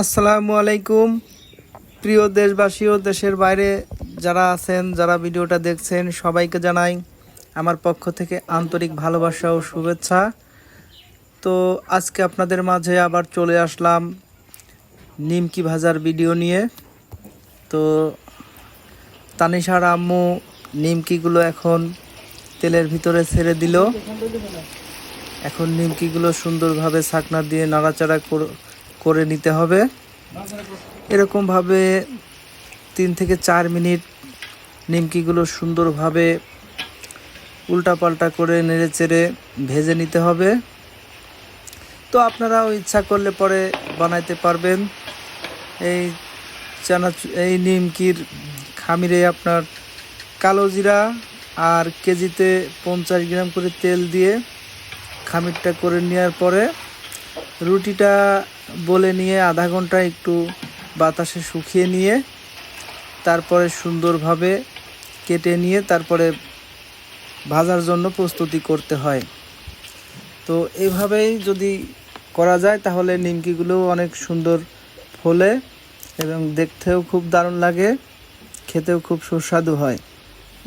আসসালামু আলাইকুম। প্রিয় দেশবাসী ও দেশের বাইরে যারা আছেন, যারা ভিডিওটা দেখছেন, সবাইকে জানাই আমার পক্ষ থেকে আন্তরিক ভালোবাসা ও শুভেচ্ছা। তো আজকে আপনাদের মাঝে আবার চলে আসলাম নিমকি ভাজার ভিডিও নিয়ে। তো তানিশার আম্মু নিমকিগুলো এখন তেলের ভিতরে ছেড়ে দিল। এখন নিমকিগুলো সুন্দরভাবে ছাকনা দিয়ে নাড়াচাড়া কর- নিতে হবে। এরকমভাবে তিন থেকে চার মিনিট নিমকিগুলো সুন্দরভাবে উল্টাপাল্টা করে নেড়ে চেড়ে ভেজে নিতে হবে। তো আপনারাও ইচ্ছা করলে পরে বানাইতে পারবেন। এই চানাচু, এই নিমকির খামিরে আপনার কালো জিরা আর কেজিতে পঞ্চাশ গ্রাম করে তেল দিয়ে খামিরটা করে নেওয়ার পরে রুটিটা বলে নিয়ে আধা ঘণ্টা একটু বাতাসে শুকিয়ে নিয়ে তারপরে সুন্দরভাবে কেটে নিয়ে তারপরে ভাজার জন্য প্রস্তুতি করতে হয়। তো এইভাবেই যদি করা যায় তাহলে নিমকিগুলো অনেক সুন্দর ফলে এবং দেখতেও খুব দারুণ লাগে, খেতেও খুব সুস্বাদু হয়।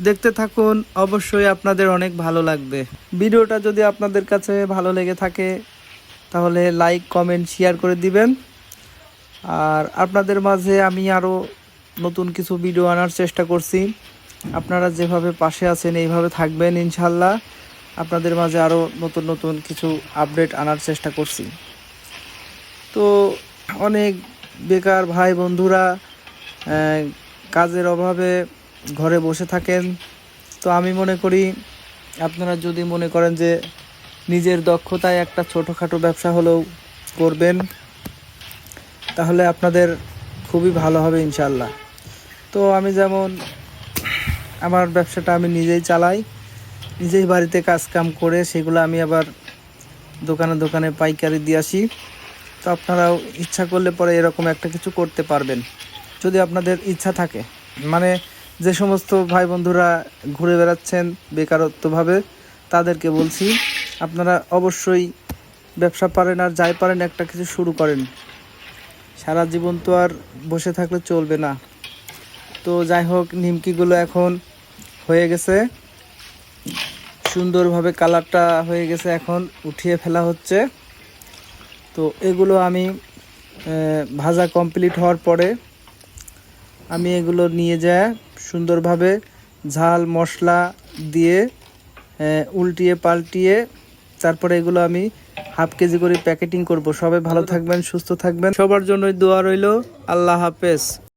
দেখতে থাকুন, অবশ্যই আপনাদের অনেক ভালো লাগবে। ভিডিওটা যদি আপনাদের কাছে ভালো লেগে থাকে তাহলে লাইক কমেন্ট শেয়ার করে দিবেন। আর আপনাদের মাঝে আমি আরও নতুন কিছু ভিডিও আনার চেষ্টা করছি। আপনারা যেভাবে পাশে আছেন, এইভাবে থাকবেন ইনশাল্লাহ। আপনাদের মাঝে আরও নতুন নতুন কিছু আপডেট আনার চেষ্টা করছি। তো অনেক বেকার ভাই বন্ধুরা কাজের অভাবে ঘরে বসে থাকেন। তো আমি মনে করি, আপনারা যদি মনে করেন যে নিজের দক্ষতায় একটা ছোটোখাটো ব্যবসা হলেও করবেন, তাহলে আপনাদের খুবই ভালো হবে ইনশাল্লাহ তো আমি যেমন আমার ব্যবসাটা আমি নিজেই চালাই, নিজেই বাড়িতে কাজ কাম করে সেগুলো আমি আবার দোকানে দোকানে পাইকারি দিয়ে আসি। তো আপনারাও ইচ্ছা করলে পরে এরকম একটা কিছু করতে পারবেন, যদি আপনাদের ইচ্ছা থাকে। মানে যে সমস্ত ভাই বন্ধুরা ঘুরে বেড়াচ্ছেন বেকারত্বভাবে, তাদেরকে বলছি আপনারা অবশ্যই ব্যবসা পারেন আর যাই পারেন, একটা কিছু শুরু করেন। সারা জীবন তো আর বসে থাকলে চলবে না। তো যাই হোক, নিমকিগুলো এখন হয়ে গেছে। সুন্দরভাবে কালারটা হয়ে গেছে এখন, উঠিয়ে ফেলা হচ্ছে। তো এগুলো আমি ভাজা কমপ্লিট হওয়ার পরে আমি এগুলো নিয়ে যায় সুন্দরভাবে ঝাল মশলা দিয়ে উল্টিয়ে পাল্টিয়ে তারপরে এগুলো আমি হাফ কেজি করে প্যাকেটিং করব। সবাই ভালো থাকবেন, সুস্থ থাকবেন। সবার জন্যই দোয়া রইল। আল্লাহ হাফেজ।